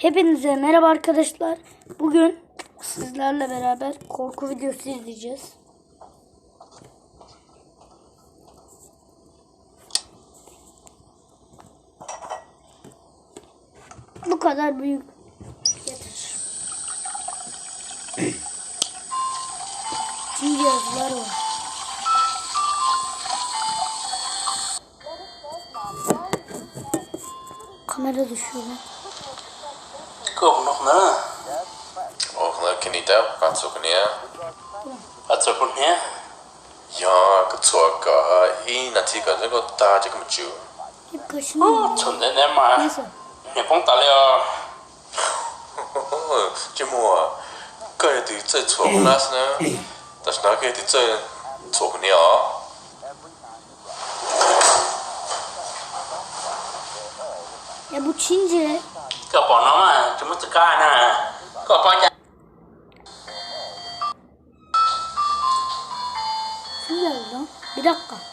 Hepinize merhaba arkadaşlar. Bugün sizlerle beraber korku videosu izleyeceğiz. Bu kadar büyük. Yeter. Şimdi var. Kamera düşüyor kopen nog na. Hoffentlich nicht auch, kannst du nicht. Kannst du nicht? Ja, gezogen. Ich natürlich kann ich gut da, ich komme zu. Ich kann schon. Oh, schon denn immer. Mir kommt alle ja. Jimo, geil die Zeit zu lassen. Ne? Das nach geht die Zeit zu nicht. Ja, bu çince Nè Cậu bỏ chạy Kim geldi lan? Bir dakika.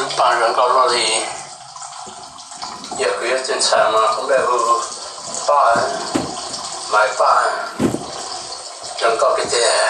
cứ bàn rừng con nó gì giờ cứ mà không biết vừa bàn mãi bàn rừng con cái tiền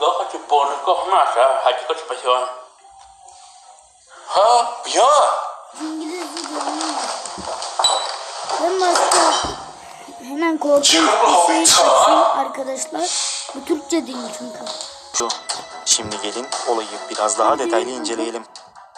Daha çubuğunu kokmazsa hacı kaçmasın. Ha ya. Ben başka hemen korkunç bir şey çıksın arkadaşlar. Bu Türkçe değil çünkü. Şimdi gelin olayı biraz daha detaylı inceleyelim.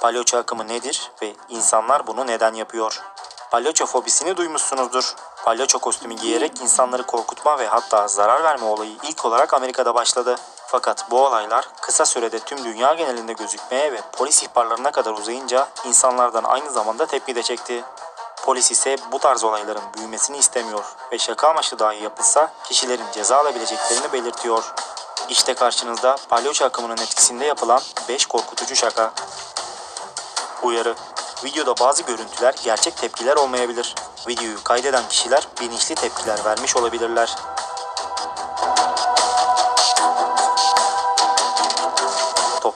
Palyaço akımı nedir ve insanlar bunu neden yapıyor? Palyaço fobisini duymuşsunuzdur. Palyaço kostümü giyerek insanları korkutma ve hatta zarar verme olayı ilk olarak Amerika'da başladı. Fakat bu olaylar kısa sürede tüm dünya genelinde gözükmeye ve polis ihbarlarına kadar uzayınca insanlardan aynı zamanda tepki de çekti. Polis ise bu tarz olayların büyümesini istemiyor ve şaka amaçlı dahi yapılsa kişilerin ceza alabileceklerini belirtiyor. İşte karşınızda palyaço akımının etkisinde yapılan 5 korkutucu şaka. Uyarı. Videoda bazı görüntüler gerçek tepkiler olmayabilir. Videoyu kaydeden kişiler bilinçli tepkiler vermiş olabilirler.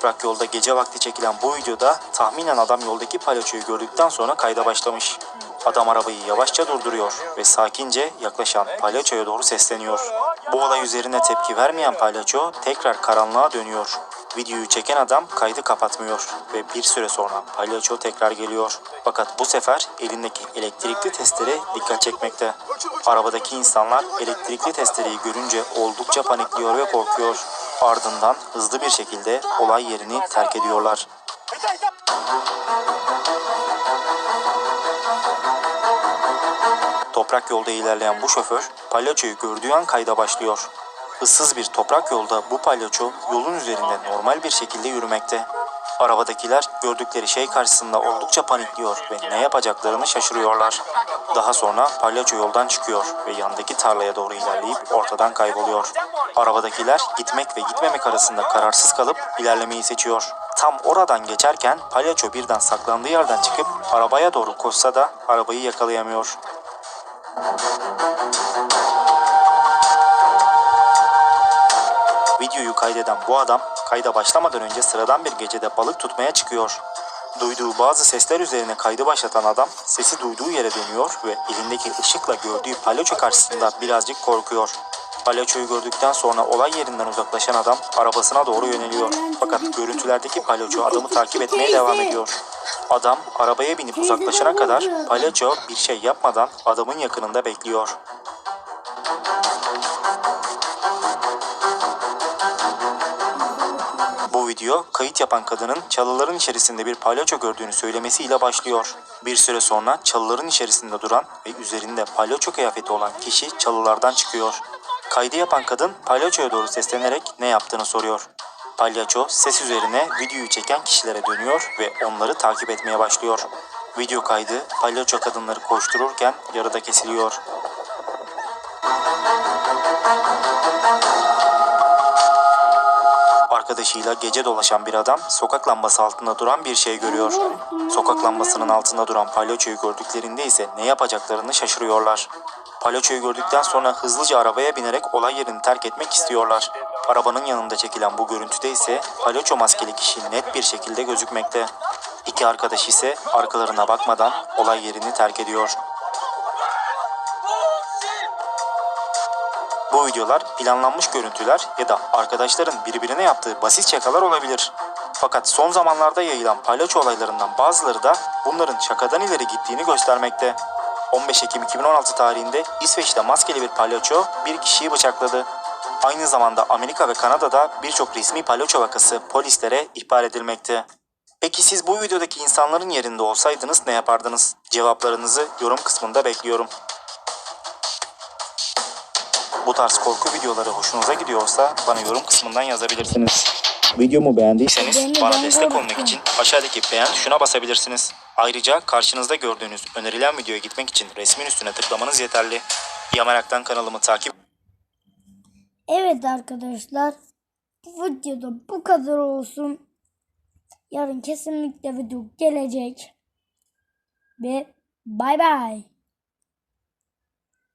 Toprak yolda gece vakti çekilen bu videoda tahminen adam yoldaki palyaçoyu gördükten sonra kayda başlamış. Adam arabayı yavaşça durduruyor ve sakince yaklaşan palyaçoya doğru sesleniyor. Bu olay üzerine tepki vermeyen palyaço tekrar karanlığa dönüyor. Videoyu çeken adam kaydı kapatmıyor ve bir süre sonra palyaço tekrar geliyor. Fakat bu sefer elindeki elektrikli testere dikkat çekmekte. Arabadaki insanlar elektrikli testereyi görünce oldukça panikliyor ve korkuyor. Ardından hızlı bir şekilde olay yerini terk ediyorlar. Toprak yolda ilerleyen bu şoför palyaçoyu gördüğü an kayda başlıyor. Issız bir toprak yolda bu palyaço yolun üzerinde normal bir şekilde yürümekte. Arabadakiler gördükleri şey karşısında oldukça panikliyor ve ne yapacaklarını şaşırıyorlar. Daha sonra palyaço yoldan çıkıyor ve yandaki tarlaya doğru ilerleyip ortadan kayboluyor. Arabadakiler gitmek ve gitmemek arasında kararsız kalıp ilerlemeyi seçiyor. Tam oradan geçerken palyaço birden saklandığı yerden çıkıp arabaya doğru koşsa da arabayı yakalayamıyor. Videoyu kaydeden bu adam kayda başlamadan önce sıradan bir gecede balık tutmaya çıkıyor. Duyduğu bazı sesler üzerine kaydı başlatan adam sesi duyduğu yere dönüyor ve elindeki ışıkla gördüğü palyaço karşısında birazcık korkuyor. Palyaçoyu gördükten sonra olay yerinden uzaklaşan adam arabasına doğru yöneliyor. Fakat görüntülerdeki palyaço adamı takip etmeye devam ediyor. Adam arabaya binip uzaklaşana kadar palyaço bir şey yapmadan adamın yakınında bekliyor. Bu video kayıt yapan kadının çalıların içerisinde bir palyaço gördüğünü söylemesiyle başlıyor. Bir süre sonra çalıların içerisinde duran ve üzerinde palyaço kıyafeti olan kişi çalılardan çıkıyor. Kaydı yapan kadın palyaçoya doğru seslenerek ne yaptığını soruyor. Palyaço ses üzerine videoyu çeken kişilere dönüyor ve onları takip etmeye başlıyor. Video kaydı palyaço kadınları koştururken yarıda kesiliyor. Arkadaşıyla gece dolaşan bir adam sokak lambası altında duran bir şey görüyor. Sokak lambasının altında duran palyaçoyu gördüklerinde ise ne yapacaklarını şaşırıyorlar. Palyaçoyu gördükten sonra hızlıca arabaya binerek olay yerini terk etmek istiyorlar. Arabanın yanında çekilen bu görüntüde ise palyaço maskeli kişi net bir şekilde gözükmekte. İki arkadaş ise arkalarına bakmadan olay yerini terk ediyor. Bu videolar planlanmış görüntüler ya da arkadaşların birbirine yaptığı basit şakalar olabilir. Fakat son zamanlarda yayılan palyaço olaylarından bazıları da bunların şakadan ileri gittiğini göstermekte. 15 Ekim 2016 tarihinde İsveç'te maskeli bir palyaço bir kişiyi bıçakladı. Aynı zamanda Amerika ve Kanada'da birçok resmi palyaço vakası polislere ihbar edilmekte. Peki siz bu videodaki insanların yerinde olsaydınız ne yapardınız? Cevaplarınızı yorum kısmında bekliyorum. Bu tarz korku videoları hoşunuza gidiyorsa bana yorum kısmından yazabilirsiniz. Videomu beğendiyseniz bana destek olmak için aşağıdaki beğen tuşuna basabilirsiniz. Ayrıca karşınızda gördüğünüz önerilen videoya gitmek için resmin üstüne tıklamanız yeterli. Yamaraktan kanalımı takip Evet arkadaşlar. Bu videoda bu kadar olsun. Yarın kesinlikle video gelecek. Ve bay bay.